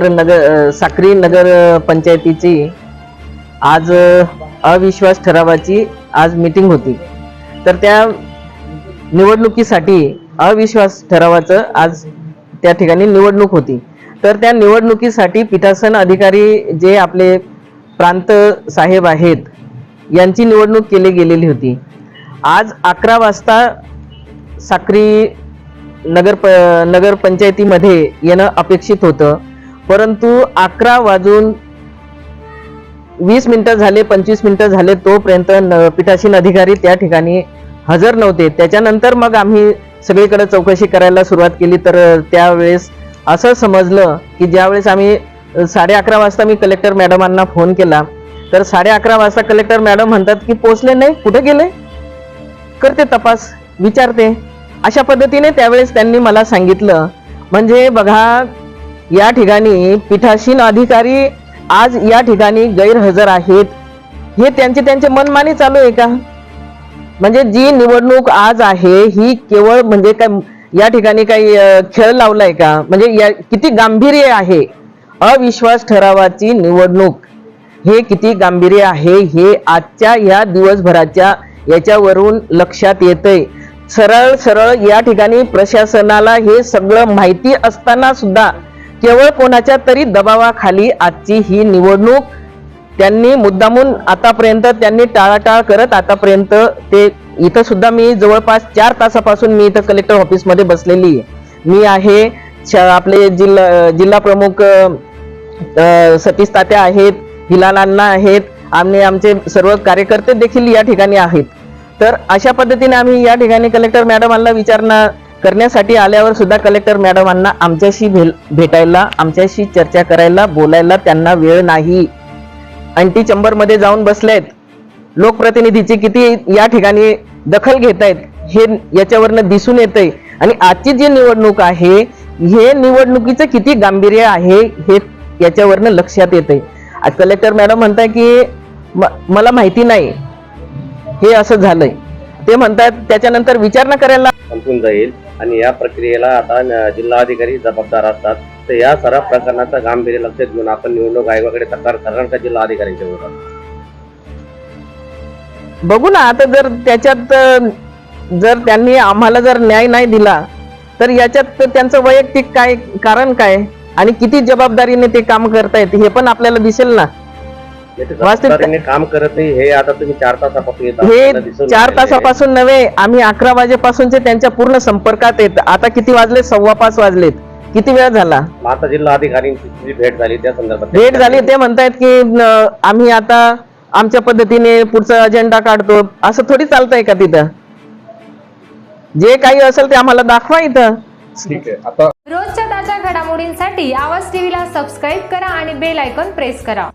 नगर अ, साक्री नगर अ, पंचायतीची. आज अविश्वास ठरावाची आज मीटिंग होती. तर त्या निवडणुकीसाठी अविश्वास ठरावाचं आज त्या ठिकाणी निवडणूक होती. तर त्या निवडणुकीसाठी पीठासन अधिकारी जे आपले प्रांत साहेब आहेत यांची निवडणूक केली गेलेली होती. आज अकरा वाजता साक्री नगर प नगरपंचायतीमध्ये येणं अपेक्षित होतं. परंतु अकरा वाजून वीस मिनिटं झाले पंचवीस मिनिटं झाले तोपर्यंत न पीठासीन अधिकारी त्या ठिकाणी हजर नव्हते. त्याच्यानंतर मग आम्ही सगळीकडे चौकशी करायला सुरुवात केली. तर त्यावेळेस असं समजलं की ज्यावेळेस आम्ही साडे अकरा वाजता मी कलेक्टर मॅडमांना फोन केला. तर साडे अकरा वाजता कलेक्टर मॅडम म्हणतात की पोचले नाही? कुठे गेले? करते तपास विचारते. अशा पद्धतीने त्यावेळेस त्यांनी मला सांगितलं. म्हणजे बघा या ठिकाणी पीठासीन अधिकारी आज या ठिकाणी गैरहजर आहेत. हे त्यांचे त्यांचे मनमानी चालू आहे का? म्हणजे जी निवडणूक आज आहे ही केवळ म्हणजे काय या ठिकाणी काही खेळ लावलाय का? म्हणजे या किती गांभीर्य आहे? अविश्वास ठरावाची निवडणूक. हे किती गांभीर्य आहे? हे आजच्या या दिवसभराच्या याच्यावरून लक्षात येतंय. सरळ सरळ या ठिकाणी प्रशासनाला हे सगळं माहिती असताना सुद्धा केवळ कोणाच्या तरी दबावाखाली आजची ही निवडणूक. त्यांनी मुद्दामून आतापर्यंत त्यांनी टाळाटाळ करत आतापर्यंत ते इथं सुद्धा मी जवळपास चार तासापासून मी इथं कलेक्टर ऑफिसमध्ये बसलेली आहे. मी आहे आपले जिल्हा जिल्हा प्रमुख सतीश तात्या आहेत हिलालांना आहेत आणि आमचे सर्व कार्यकर्ते देखील या ठिकाणी आहेत. तर अशा पद्धतीने आम्ही या ठिकाणी कलेक्टर मॅडमांना विचारणा करण्यासाठी आल्यावर सुद्धा कलेक्टर मॅडमांना आमच्याशी भेल भेटायला आमच्याशी चर्चा करायला बोलायला त्यांना वेळ नाही. अंटी चंबरमध्ये जाऊन बसलेत. लोकप्रतिनिधीची किती या ठिकाणी दखल घेत आहेत हे याच्यावरनं दिसून येतंय. आणि आजची जी निवडणूक आहे हे निवडणुकीचं किती गांभीर्य आहे हे याच्यावरनं लक्षात येतंय. आज कलेक्टर मॅडम म्हणताय की म- मला माहिती नाही. हे असं झालंय. ते म्हणतात त्याच्यानंतर विचारणा करायला जाईल. आणि या प्रक्रियेला आता जिल्हाधिकारी जबाबदार असतात. तर या सर्व प्रकरणाचं गांभीर्य लक्षात घेऊन आपण निवडणूक आयोगाकडे तक्रार करणार का जिल्हाधिकाऱ्यांच्या विरोधात? बघू ना आता जर त्याच्यात जर त्यांनी आम्हाला जर न्याय नाही दिला तर याच्यात त्यांचं वैयक्तिक काय कारण काय? आणि किती जबाबदारीने ते काम करतायत हे पण आपल्याला दिसेल ना? वास्तविक- काम करत नाही हे आता तुम्ही चार तासापासून येत हे चार. तासापासून नव्हे आम्ही अकरा वाजेपासूनचे त्यांच्या पूर्ण संपर्कात येत आता किती वाजले? सव्वा पाच वाजलेत. किती वेळ झाला? आता जिल्हाधिकाऱ्यांची जी भेट झाली त्या संदर्भात. भेट झाली. ते म्हणतायत की आम्ही आता आमच्या पद्धतीने पुढचा अजेंडा काढतो. असं थोडी चालतंय का तिथं? जे काही असेल ते आम्हाला दाखवा इथं. ठीक आहे. आता रोजच्या ताज्या घडामोडींसाठी आवाज टीव्हीला सबस्क्राईब करा आणि बेल आयकॉन प्रेस करा.